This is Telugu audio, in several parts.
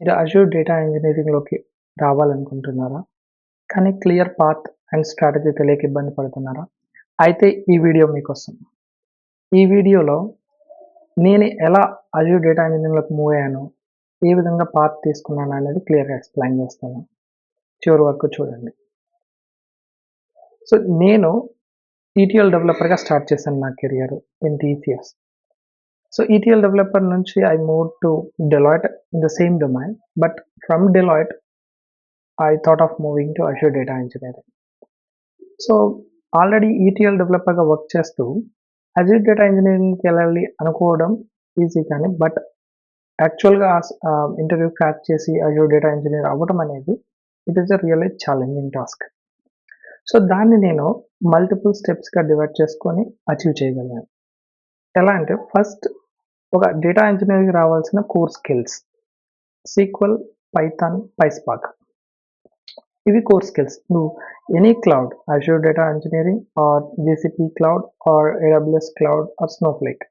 మీరు అజూర్ డేటా ఇంజనీరింగ్లోకి రావాలనుకుంటున్నారా? కానీ క్లియర్ పాత్ అండ్ స్ట్రాటజీ తెలియక ఇబ్బంది పడుతున్నారా? అయితే ఈ వీడియో మీకోసం. ఈ వీడియోలో నేను ఎలా అజూర్ డేటా ఇంజనీరింగ్లోకి మూవ్ అయ్యాను, ఏ విధంగా పాత్ తీసుకున్నాను అనేది క్లియర్‌గా ఎక్స్‌ప్లెయిన్ చేస్తాను. చివరి వరకు చూడండి. సో, నేను ఈటీఎల్ డెవలపర్‌గా స్టార్ట్ చేశాను నా career in TCS. So, ETL developer నుంచి I move to Deloitte in the same domain. But from Deloitte I thought of moving to Azure data engineering so, already ETL డెవలపర్‌గా work చేస్తూ అజూర్ డేటా ఇంజనీరింగ్కి వెళ్ళాలి అనుకోవడం ఈజీ కానీ బట్ యాక్చువల్‌గా ఇంటర్వ్యూ క్రాక్ చేసి అజూర్ డేటా ఇంజనీర్ అవ్వడం అనేది it is a really challenging task. So, దాన్ని నేను మల్టిపుల్ స్టెప్స్‌గా డివైడ్ చేసుకొని అచీవ్ చేయగలిగాను. ఎలా అంటే ఫస్ట్ ఒక డేటా ఇంజనీరింగ్ రావాల్సిన core skills. SQL Python, PySpark ఇవి కోర్ స్కిల్స్. నువ్వు any cloud Azure data engineering or GCP cloud or AWS cloud or Snowflake.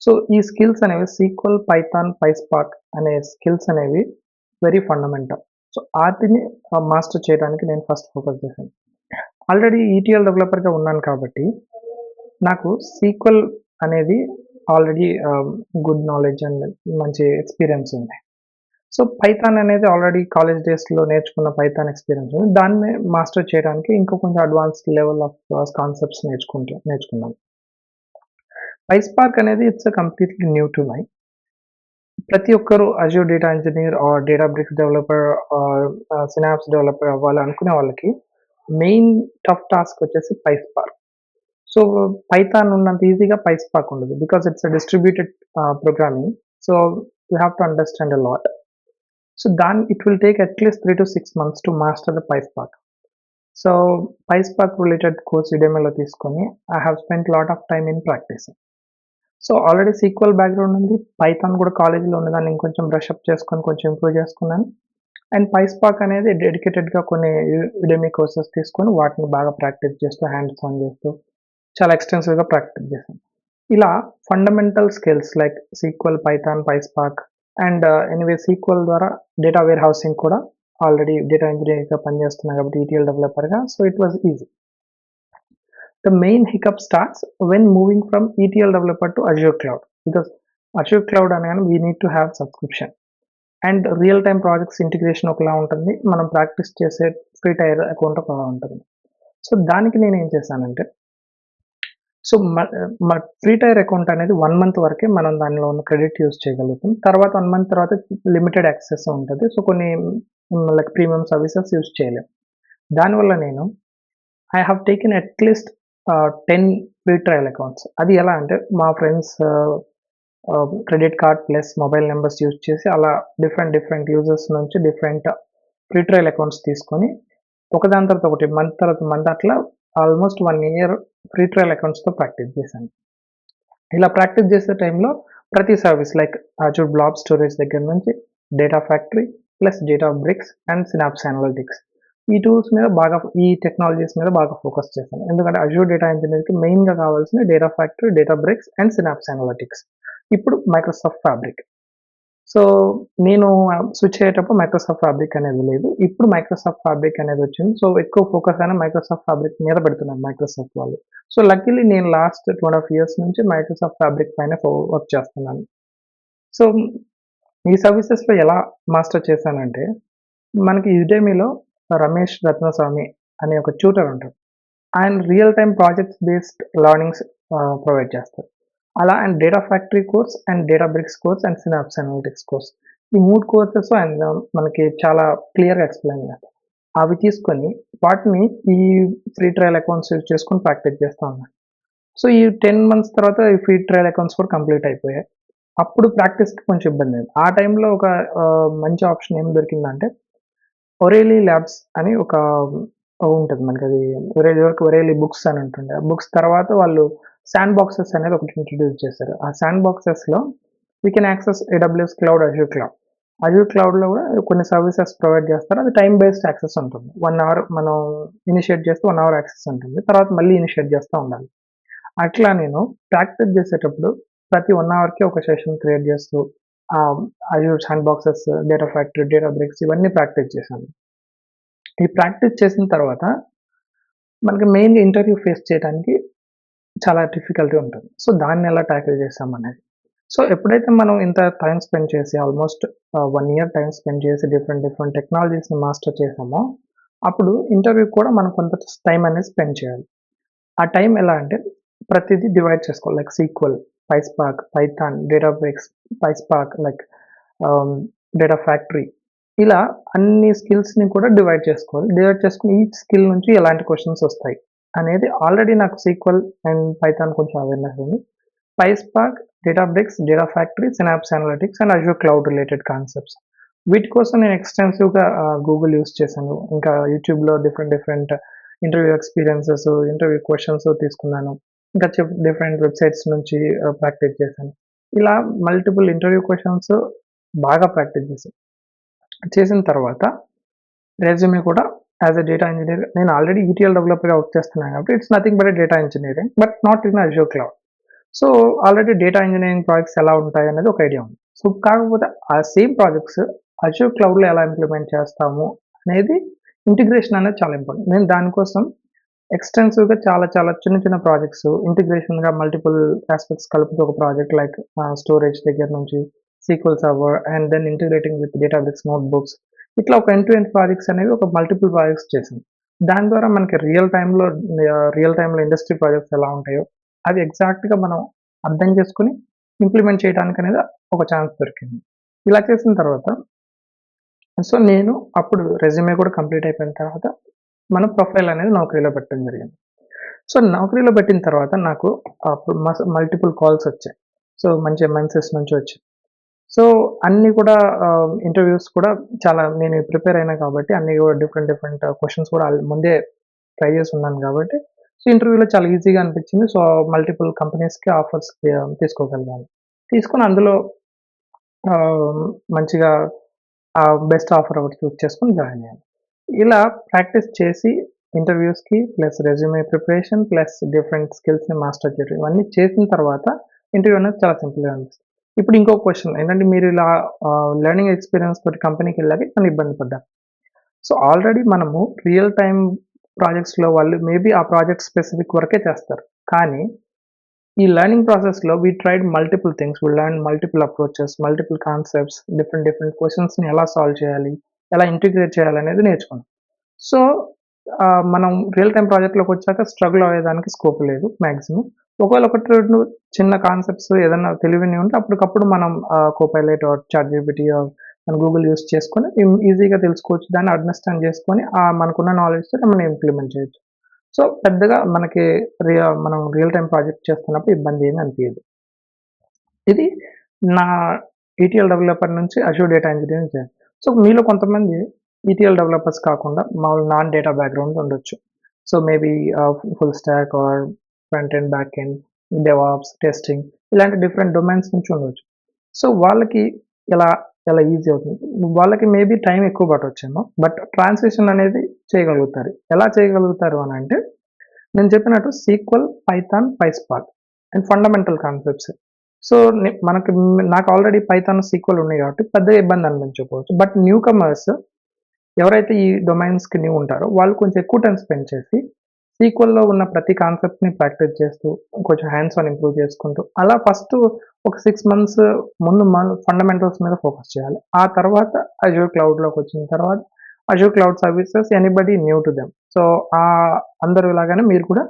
So, ఈ స్కిల్స్ అనేవి సీక్వల్ పైథాన్, పైస్పాక్ అనే స్కిల్స్ అనేవి వెరీ ఫండమెంటల్. సో, ఆటిని మాస్టర్ చేయడానికి నేను ఫస్ట్ ఫోకస్ చేశాను. ఆల్రెడీ ఈటీఎల్ డెవలపర్‌గా ఉన్నాను కాబట్టి నాకు సీక్వెల్ అనేది already ah, good knowledge and మంచి ఎక్స్‌పీరియన్స్ ఉంది. సో, పైథాన్ అనేది ఆల్రెడీ కాలేజ్ డేస్‌లో నేర్చుకున్న పైథాన్ ఎక్స్‌పీరియన్స్ ఉంది. దాన్ని మాస్టర్ చేయడానికి ఇంకా కొంచెం అడ్వాన్స్డ్ లెవెల్ ఆఫ్ కాన్సెప్ట్స్ నేర్చుకుంటూ నేర్చుకున్నాను. పైస్పార్క్ అనేది it's a completely new to my. ప్రతి ఒక్కరు Azure data engineer or Databricks developer or ah, Synapse developer అవ్వాలి అనుకునే వాళ్ళకి మెయిన్ టఫ్ టాస్క్ వచ్చేసి పైస్పార్క్. సో, పైథాన్ ఉన్నంత ఈజీగా పైస్పార్క్ ఉండదు. Because it's distributed programming. So, you have to understand a lot. So, దాని it will take at least 3-6 months to master the PySpark. So, PySpark related course ఇడేమేలో తీసుకొని I have spend lot of time in practice so, already SQL background ఉంది. పైథాన్ కూడా కాలేజీలో ఉన్నదాన్ని ఇంకొంచెం బ్రష్అప్ చేసుకొని కొంచెం ఇంప్రూవ్ చేసుకున్నాను. అండ్ పైస్పార్క్ అనేది డెడికేటెడ్‌గా కొన్ని ఇడేమీ కోర్సెస్ తీసుకొని వాటిని బాగా ప్రాక్టీస్ చేస్తూ హ్యాండ్స్ ఆన్ చేస్తూ చాలా ఎక్స్‌టెన్సివ్‌గా ప్రాక్టీస్ చేశాను. ఇలా fundamental skills like SQL Python, PySpark and anyway SQL ద్వారా డేటా వేర్ హౌసింగ్ కూడా ఆల్రెడీ డేటా ఇంజనీరింగ్గా పనిచేస్తున్నాను కాబట్టి ETL డెవలపర్‌గా so, it was easy. The main hiccup starts when moving from ETL developer to Azure cloud. Because Azure cloud అనగానే we need to have subscription. And real time projects integration ఒకలా ఉంటుంది. మనం ప్రాక్టీస్ చేసే ఫ్రీ టైర్ అకౌంట్ ఒకలా ఉంటుంది. సో, దానికి నేను ఏం చేశానంటే సో, మ మ ఫ్రీ టైర్ అకౌంట్ అనేది వన్ మంత్ వరకే మనం దానిలో ఉన్న క్రెడిట్ యూస్ చేయగలుగుతాం. తర్వాత వన్ మంత్ తర్వాత లిమిటెడ్ యాక్సెస్ ఉంటుంది సో, కొన్ని లైక్ ప్రీమియం సర్వీసెస్ యూస్ చేయలేం. దానివల్ల నేను I have taken at least ten 10 free trial accounts. అది ఎలా అంటే మా friends credit card plus mobile numbers use చేసి అలా డిఫరెంట్ డిఫరెంట్ యూజర్స్ నుంచి డిఫరెంట్ ఫ్రీ ట్రయల్ అకౌంట్స్ తీసుకొని ఒకదాని తర్వాత ఒకటి మంత్ తర్వాత మంత్ అట్లా almost one year free trial అకౌంట్స్‌తో practice చేశాను. ఇలా ప్రాక్టీస్ చేసే టైంలో ప్రతి service like Azure blob storage దగ్గర నుంచి data factory plus Databricks and Synapse analytics. ఈ టూల్స్ మీద బాగా ఈ టెక్నాలజీస్ మీద బాగా ఫోకస్ చేశాను. ఎందుకంటే అజూర్ డేటా ఇంజనీర్కి మెయిన్‌గా కావాల్సిన data factory, Databricks and Synapse analytics. ఇప్పుడు మైక్రోసాఫ్ట్ ఫ్యాబ్రిక్. సో, నేను స్విచ్ అయ్యేటప్పుడు మైక్రోసాఫ్ట్ ఫ్యాబ్రిక్ అనేది లేదు. ఇప్పుడు మైక్రోసాఫ్ట్ ఫ్యాబ్రిక్ అనేది వచ్చింది. సో, ఎక్కువ ఫోకస్ అయినా మైక్రోసాఫ్ట్ ఫ్యాబ్రిక్ మీద పెడుతున్నారు మైక్రోసాఫ్ట్ వాళ్ళు. సో, లక్కీలీ నేను last two and half years నుంచి మైక్రోసాఫ్ట్ ఫ్యాబ్రిక్ పైన వర్క్ చేస్తున్నాను. సో, ఈ సర్వీసెస్‌లో ఎలా మాస్టర్ చేశానంటే మనకి యుడేమీలో రమేష్ రత్నస్వామి అనే ఒక ట్యూటర్ ఉంటారు. ఆయన real time projects based learnings provide చేస్తారు. అలా and data factory course and Databricks course and Synapse analytics course. ఈ మూడు కోర్సెస్ ఆయన మనకి చాలా క్లియర్‌గా ఎక్స్‌ప్లెయిన్ చేస్తారు. అవి తీసుకొని వాటిని ఈ ఫ్రీ ట్రయల్ అకౌంట్స్ యూజ్ చేసుకొని ప్రాక్టీస్ చేస్తూ ఉన్నాను. సో, ఈ 10 మంత్స్ తర్వాత ఈ ఫ్రీ ట్రయల్ అకౌంట్స్ కూడా కంప్లీట్ అయిపోయాయి. అప్పుడు ప్రాక్టీస్‌కి కొంచెం ఇబ్బంది అయింది. ఆ టైంలో ఒక మంచి ఆప్షన్ ఏం దొరికిందంటే ఒరేలీ ల్యాబ్స్ అని ఒక ఉంటుంది మనకి అది ఒరేలీ వరకు ఒరేలీ బుక్స్ అని ఉంటుండే. బుక్స్ తర్వాత వాళ్ళు శాండ్ బాక్సెస్ అనేది ఒకటి ఇంట్రడ్యూస్ చేశారు. ఆ శాండ్ బాక్సెస్‌లో we can access AWS cloud, Azure cloud. Azure క్లౌడ్‌లో కూడా కొన్ని సర్వీసెస్ ప్రొవైడ్ చేస్తారు. అది టైం బేస్డ్ యాక్సెస్ ఉంటుంది. వన్ అవర్ మనం ఇనిషియేట్ చేస్తే వన్ అవర్ యాక్సెస్ ఉంటుంది. తర్వాత మళ్ళీ ఇనిషియేట్ చేస్తూ ఉండాలి. అట్లా నేను ప్రాక్టీస్ చేసేటప్పుడు ప్రతి వన్ అవర్‌కి ఒక సెషన్ క్రియేట్ చేస్తూ Azure sandboxes data factory Databricks ఇవన్నీ ప్రాక్టీస్ చేశాను ఈ ప్రాక్టీస్ చేసిన తర్వాత మనకి మెయిన్గా ఇంటర్వ్యూ ఫేస్ చేయడానికి చాలా డిఫికల్టీ ఉంటుంది. సో దాన్ని ఎలా ట్యాకిల్ చేసామనేది సో ఎప్పుడైతే మనం ఇంత టైం స్పెండ్ చేసి almost one year time spend చేసి డిఫరెంట్ డిఫరెంట్ టెక్నాలజీస్ని మాస్టర్ చేసామో అప్పుడు ఇంటర్వ్యూ కూడా మనం కొంత టైం అనేది స్పెండ్ చేయాలి. ఆ టైం ఎలా అంటే ప్రతిదీ డివైడ్ చేసుకోవాలి. Like SQL PySpark Python Databricks PySpark like data factory ఇలా అన్ని స్కిల్స్ని కూడా డివైడ్ చేసుకోవాలి. డివైడ్ చేసుకుని ఈ స్కిల్ నుంచి ఎలాంటి క్వశ్చన్స్ వస్తాయి. అనేది ఆల్రెడీ నాకు సీక్వల్ అండ్ పైథాన్ కొంచెం అవేర్నెస్ ఉంది. PySpark Databricks data factory Synapse analytics and Azure cloud related concepts వీటి కోసం నేను ఎక్స్టెన్సివ్గా గూగుల్ యూస్ చేశాను. ఇంకా యూట్యూబ్లో different different interview experiences interview questions తీసుకున్నాను. ఇంకా డిఫరెంట్ వెబ్సైట్స్ నుంచి ప్రాక్టీస్ చేశాను. ఇలా మల్టిపుల్ ఇంటర్వ్యూ క్వశ్చన్స్ బాగా ప్రాక్టీస్ చేశాను. చేసిన తర్వాత రెజ్యూమే కూడా యాజ్ అ డేటా ఇంజనీర్ నేను ఆల్రెడీ ఈటీఎల్ డెవలపర్గా వర్క్ చేస్తున్నాను కాబట్టి it's nothing but data engineering but not in Azure cloud so already data engineering projects ఎలా ఉంటాయి అనేది ఒక ఐడియా ఉంది. సో కాకపోతే ఆ సేమ్ ప్రాజెక్ట్స్ అజో క్లౌడ్లో ఎలా ఇంప్లిమెంట్ చేస్తాము అనేది ఇంటిగ్రేషన్ అనేది చాలా ఇంపార్టెంట్ నేను దానికోసం ఎక్స్టెన్సివ్గా చాలా చాలా చిన్న చిన్న ప్రాజెక్ట్స్ ఇంటిగ్రేషన్గా మల్టిపుల్ ఆస్పెక్ట్స్ కలుపుతూ ఒక ప్రాజెక్ట్ లైక్ స్టోరేజ్ దగ్గర నుంచి SQL server and then integrating with database notebooks ఇట్లా ఒక ఎండ్ టు ఎండ్ ప్రాజెక్ట్స్ అనేవి ఒక మల్టిపుల్ ప్రాజెక్ట్స్ చేసింది దాని ద్వారా మనకి రియల్ టైంలో రియల్ టైంలో ఇండస్ట్రీ ప్రాజెక్ట్స్ ఎలా ఉంటాయో అది ఎగ్జాక్ట్గా మనం అర్థం చేసుకుని ఇంప్లిమెంట్ చేయడానికి అనేది ఒక ఛాన్స్ దొరికింది. ఇలా చేసిన తర్వాత సో నేను అప్పుడు రెజ్యూమే కూడా కంప్లీట్ అయిపోయిన తర్వాత మన ప్రొఫైల్ అనేది నౌకరీలో పెట్టడం జరిగింది. సో నౌకరీలో పెట్టిన తర్వాత నాకు అప్పుడు మల్టిపుల్ కాల్స్ వచ్చాయి. సో మంచి ఎంఎన్సెస్ నుంచి వచ్చాయి. సో అన్ని కూడా ఇంటర్వ్యూస్ కూడా చాలా నేను ప్రిపేర్ అయినా కాబట్టి అన్ని కూడా డిఫరెంట్ డిఫరెంట్ క్వశ్చన్స్ కూడా ముందే ట్రై చేసి ఉన్నాను కాబట్టి సో ఇంటర్వ్యూలో చాలా ఈజీగా అనిపించింది. సో మల్టిపుల్ కంపెనీస్కి ఆఫర్స్ తీసుకోగలిగాను. తీసుకుని అందులో మంచిగా బెస్ట్ ఆఫర్ ఒకటి చూస్ చేసుకొని జాయిన్ అయ్యాను. ఇలా ప్రాక్టీస్ చేసి ఇంటర్వ్యూస్కి plus resume preparation plus different స్కిల్స్ని మాస్టర్ చేయడం ఇవన్నీ చేసిన తర్వాత ఇంటర్వ్యూ అనేది చాలా సింపుల్గా అనిపిస్తుంది. ఇప్పుడు ఇంకో క్వశ్చన్ ఏంటంటే మీరు ఇలా లెర్నింగ్ ఎక్స్పీరియన్స్ తోటి కంపెనీకి వెళ్ళాక మనం ఇబ్బంది పడ్డారు. సో ఆల్రెడీ మనము రియల్ టైం ప్రాజెక్ట్స్లో వాళ్ళు మేబీ ఆ ప్రాజెక్ట్ స్పెసిఫిక్ వరకే చేస్తారు. కానీ ఈ లెర్నింగ్ ప్రాసెస్లో we tried multiple things we learn multiple approaches multiple concepts different different క్వశ్చన్స్ని ఎలా సాల్వ్ చేయాలి ఎలా ఇంటిగ్రేట్ చేయాలి అనేది నేర్చుకున్నాం. సో మనం రియల్ టైం ప్రాజెక్ట్లోకి వచ్చాక స్ట్రగుల్ అయ్యేదానికి స్కోప్ లేదు మ్యాక్సిమం ఒకవేళ ఒకటి రెండు చిన్న కాన్సెప్ట్స్ ఏదైనా తెలివిని ఉంటే అప్పటికప్పుడు మనం కోపైలైట్ చాట్ జీబీటీ మన గూగుల్ యూస్ చేసుకొని ఈజీగా తెలుసుకోవచ్చు. దాన్ని అండర్స్టాండ్ చేసుకొని మనకున్న నాలెడ్జ్తో మనం ఇంప్లిమెంట్ చేయొచ్చు. సో పెద్దగా మనకి రియా మనం రియల్ టైం ప్రాజెక్ట్ చేస్తున్నప్పుడు ఇబ్బంది ఏమి అనిపించదు ఇది నా ఈటీఎల్ డెవలపర్ నుంచి అషూ డేటా ఇంజనీరింగ్ చేయాలి సో మీలో కొంతమంది ఈటీఎల్ డెవలపర్స్ కాకుండా మామూలు నాన్ డేటా బ్యాక్గ్రౌండ్ ఉండొచ్చు. So maybe full stack or front and back end DevOps testing ఇలాంటి డిఫరెంట్ డొమైన్స్ నుంచి ఉండవచ్చు సో వాళ్ళకి ఎలా ఎలా ఈజీ అవుతుంది? వాళ్ళకి మేబీ టైం ఎక్కువ పట్టవచ్చేమో బట్ ట్రాన్స్లేషన్ అనేది చేయగలుగుతారు. ఎలా చేయగలుగుతారు అని అంటే నేను చెప్పినట్టు SQL Python PySpark and fundamental concepts so మనకి నాకు ఆల్రెడీ పైథాన్ సీక్వల్ ఉన్నాయి కాబట్టి పెద్ద ఇబ్బంది అనిపించకపోవచ్చు. బట్ న్యూ కమర్స్ ఎవరైతే ఈ డొమైన్స్కి న్యూ ఉంటారో వాళ్ళు కొంచెం ఎక్కువ టైం స్పెండ్ చేసి సీక్వల్లో ఉన్న ప్రతి కాన్సెప్ట్ని ప్రాక్టీస్ చేస్తూ కొంచెం హ్యాండ్స్ ఆన్ ఇంప్రూవ్ చేసుకుంటూ అలా ఫస్ట్ ఒక సిక్స్ మంత్స్ ముందు ఫండమెంటల్స్ మీద ఫోకస్ చేయాలి. ఆ తర్వాత అజూర్ క్లౌడ్లోకి వచ్చిన తర్వాత Azure cloud services anybody new to them so ఆ అందరూ ఇలాగానే మీరు కూడా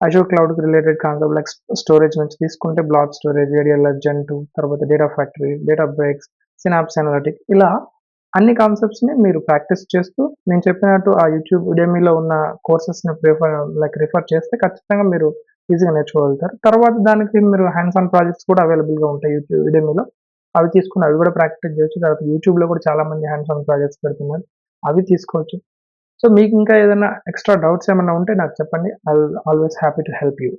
అజూర్ క్లౌడ్కి రిలేటెడ్ కాన్సెప్ట్ లైక్ స్టోరేజ్ నుంచి తీసుకుంటే blob storage ADL gen two తర్వాత data factory Databricks Synapse analytic ఇలా అన్ని కాన్సెప్ట్స్ని మీరు ప్రాక్టీస్ చేస్తూ నేను చెప్పినట్టు ఆ యూట్యూబ్ ఉడేమీలో ఉన్న కోర్సెస్ని ప్రిఫర్ లైక్ రిఫర్ చేస్తే ఖచ్చితంగా మీరు ఈజీగా నేర్చుకోగలుగుతారు. తర్వాత దానికి మీరు హ్యాండ్స్ ఆన్ ప్రాజెక్ట్స్ కూడా అవైలబుల్గా ఉంటాయి యూట్యూబ్ ఉడేమీలో అవి తీసుకుని అవి కూడా ప్రాక్టీస్ చేయొచ్చు. తర్వాత యూట్యూబ్లో కూడా చాలా మంది హ్యాండ్స్ ఆన్ ప్రాజెక్ట్స్ పెడుతున్నారు. అవి తీసుకోవచ్చు. సో మీకు ఇంకా ఏదైనా ఎక్స్ట్రా డౌట్స్ ఏమైనా ఉంటే నాకు చెప్పండి. I always happy to help you